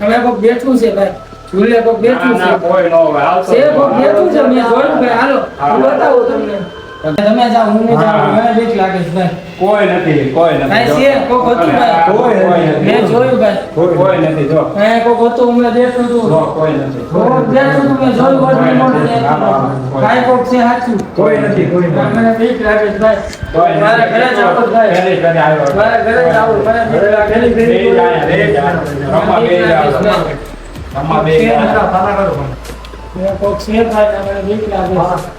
હવે કોક બેઠું છે ભાઈ. ઝૂલે કોક બેઠું છે. કોઈ નો હોય. આવતો છે કોક બેઠું છે મેં જોયું ભાઈ. હાલો હું. બતાવું તમને. તમે જાઓ હું નહીં જાઉં. મને બીક લાગે છે ભાઈ. કોઈ નથી કોઈ નથી છે, કોક હતું ભાઈ. કોઈ નથી. મેં જોયું ભાઈ કોઈ નથી જો અહીંયા કોક હતું હું દેખું હતું જો, કોઈ નથી કોક દેખું હતું મેં જોયું કોઈ નથી. હા, હા. ભાઈ કોક છે સાચું કોઈ નથી કોઈ નથી મને બીક લાગે છે ભાઈ કોઈ. મારા ઘરે જવું છે ભાઈ ઘરે ઘરે આવ્યો. મારા ઘરે જવું મને બીક લાગે છે. જાય, બે જાય. રમવા બે જાવ રમવા બે જાય. મેં કોક છે ભાઈ મને બીક લાગે છે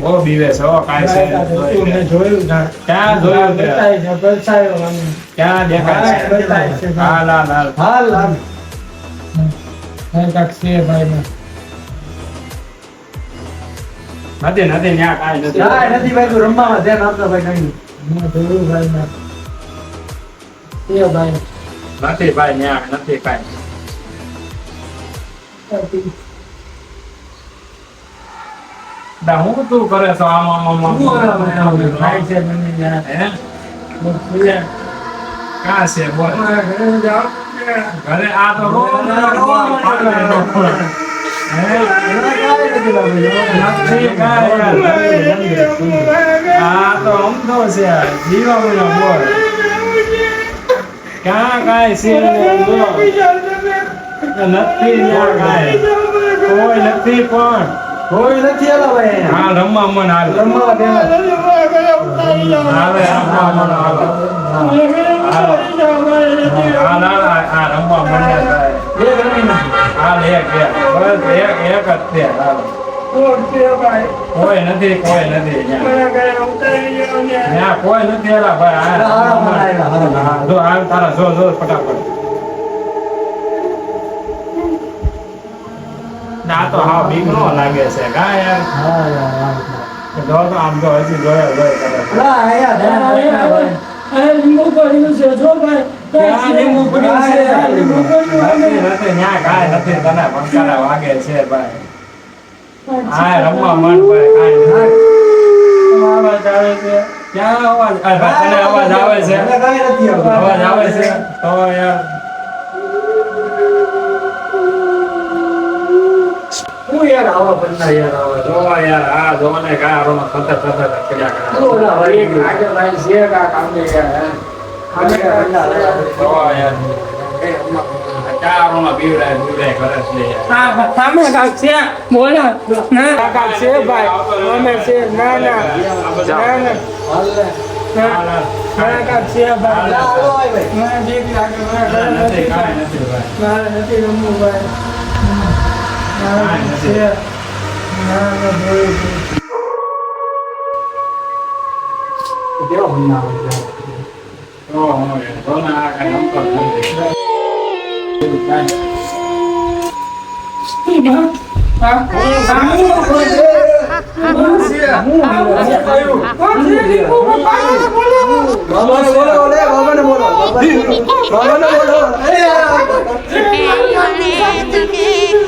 બહુ બીવે છે કાઈ કાંઈ છે ભાઈ મેં નહીં. જોયું ના. ક્યાં જોયું તે? છે ક્યાં દેખાય હા, બતાય છે. છે હાલ હાલ હાલ. ભાઈ કાંઈક છે ભાઈ નથી નથી ન્યા કાંઈ નથી. મેં જોયું ભાઈ ના એ ભાઈ. નથી ભાઈ ન્યા નથી કાંઈ. હું તું કરે છો આમ આમ. આમ ભાઈ છે મને હે? કા છે બોલ. ઘરે આ તો રો હે નથી કાંઈ આ તો અમથો છે જીવા મને બોલ. ક્યાં કાંઈ છે ને કોઈ. નથી ન્યા કાંઈ નથી પણ હા રમવા મન હાલ. હાલે રમવા મન હાલ. હાલ. હાલ હાલ આ રમવા મન ને થાય. હાલ એક એક. બસ એક એક જ છે. હાલ. કોઈ નથી કોઈ નથી કોઈ નથી એલા ભાઈ. જો હાલ તારા જો જો ફટાફટ. ના તો હા બીક નો લાગે છે કા યાર જો તો આમ તો હજી જોયો જોયો કરે અરે લીંબુ પડ્યું છે જો ભાઈ ક્યાં લીંબુ પડ્યું છે? લીંબુ પડ્યું નથી નથી ન્યા નથી તને ભંકારા વાગે છે ભાઈ આ રમવા મન ભાઈ કાંઈ અવાજ આવે છે ક્યાં અવાજ ભાઈ, અવાજ આવે છે અવાજ આવે છે તો યાર હું યાર આવા બંધા યાર આવા. જોવા યાર આ જોવાને કા રોનો સતત સતત કર્યા કરે ઓલા વળી લાગે ભાઈ છે કા કામે યાર કામે જો યાર ચારોમાં બીવડાય બીવડાય કરે છે યાર. હા સામે કાક છે? બોલો. ના કાક છે ભાઈ. અમે છે ના ના. ના ના. હાલ. ના કાક છે ભાઈ. ના બીક લાગે મારા નથી નથી. નથી ભાઈ. મારે નથી રમવું ભાઈ. ના કાંઈ નથી. છે ના ના જોયું છે. તો હું યાર, જો ને આ કાંઈ રમતો જ નથી. એવું કાંઈ. તો અમને હું છે લેવાનું થી? પૈસા કરવા મળે ગાડીઓ લઈ જાઓ મને. ગાડીઓ લઈ જાઓ મને. મારે ગાડીઓ જોવે છે ગાડીઓ ન મળે તારે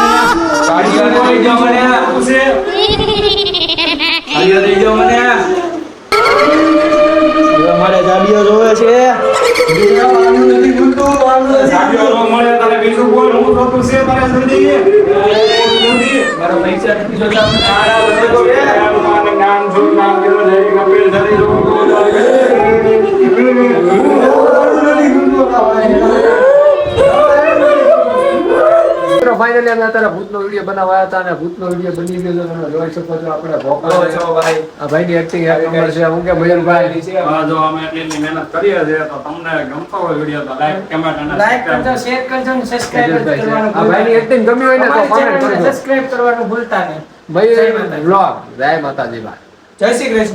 નામ જો નામ કેવું છે કપિલ ધરી જો મિત્રો ફાઇનલી અમે અત્યારે ભૂતનો વીડિયો બનાવવા હતા અને ભૂતનો વીડિયો બની ગયો તમે જોઈ શકો છો આપણે ભોપાલ છો ભાઈ? આ ભાઈની એક્ટિંગ એક નંબર છે હું કે મયુરભાઈ? હા, જો અમે એટલી મહેનત કરીએ છે તો તમને ગમતો હોય વીડિયો તો લાઈક કમેન્ટ અને લાઈક કરજો શેર કરજો અને સબસ્ક્રાઇબ. કરવાનું આ ભાઈની એક્ટિંગ ગમી હોય ને તો કોમેન્ટ કરજો. સબસ્ક્રાઇબ કરવાનું ભૂલતા નહીં. મયુર બ્લોગ જય માતાજી ભાઈ જય શ્રી કૃષ્ણ.